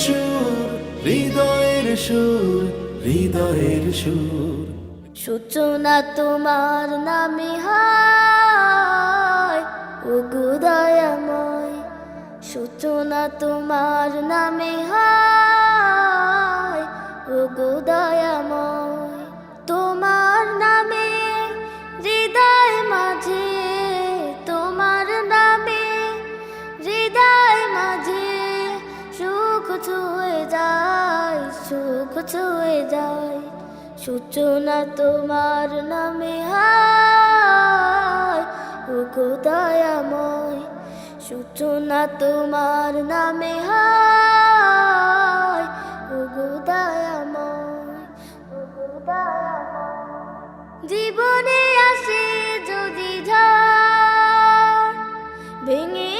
সুর সূচনা তোমার নামে হায় ও গুদয়াময় সূচনা তোমার নামে হায় ও গুদয়াময় তোমার ছুঁয়ে যায়, সুখ ছুঁয়ে যায়। সূচনা তোমার নামে হায় সূচনা তোমার নামে হায় জীবনে আসে যদি ঝড়, ভেঙে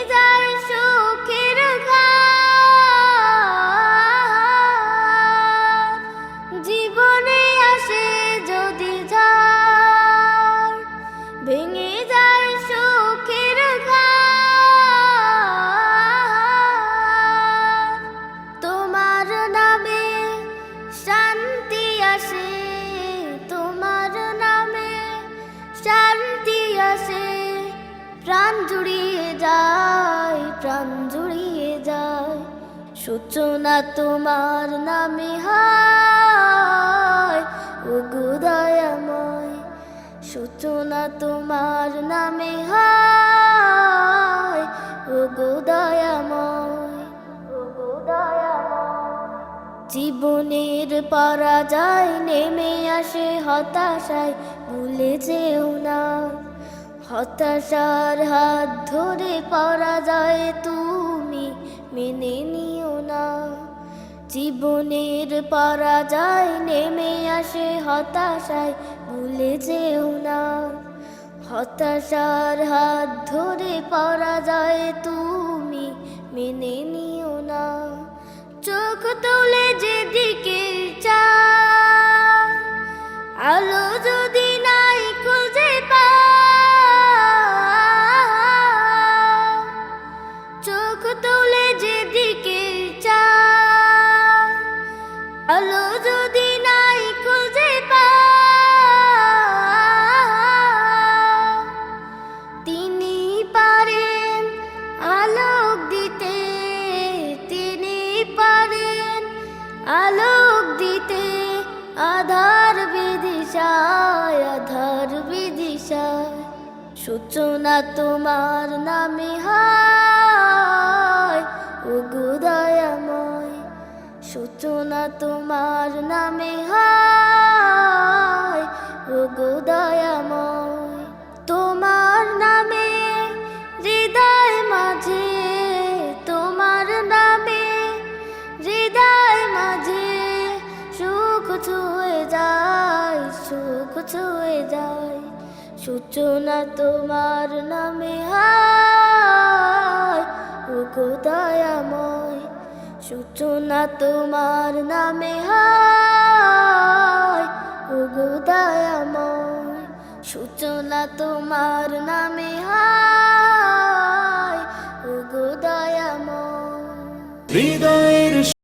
জুড়িয়ে যায়, প্রাণ জুড়িয়ে যায়। সূচনা তোমার নামে হায়, ও গুদয়াময় সূচনা তোমার নামে হায়, ও গুদয়াময় জীবনের পরাজয় নেমে আসে হতাশায়, ভুলে যেও না। হতাশার হাত ধরে পরাজয় তুমি, মেনে নিও না। জীবনের পরাজয় নেমে আসে হতাশায়, ভুলে যেও না। হতাশার হাত ধরে পরাজয় তুমি, মেনে নিও না। চোখ তুলে যেদিকে যেদিকে চা আলো যদি নাই খুঁজে পা তিনি পারেন আলোক দিতে, তিনি পারেন আলোক দিতে, আধার বিদিশায় আধার বিদিশায়। সূচনা তোমার নামে তোমার নামে হায় ও গুদয়াময় তোমার নামে, হৃদয় মাঝে, তোমার নামে, হৃদয় মাঝে সুখ ছুঁয়ে যায়, সুখ ছুঁয়ে যায়। সূচনা তোমার নামে হায় ও গো দয়াময় সূচনা তোমার নামে হায় ও গো দয়াময়। সূচনা তোমার নামে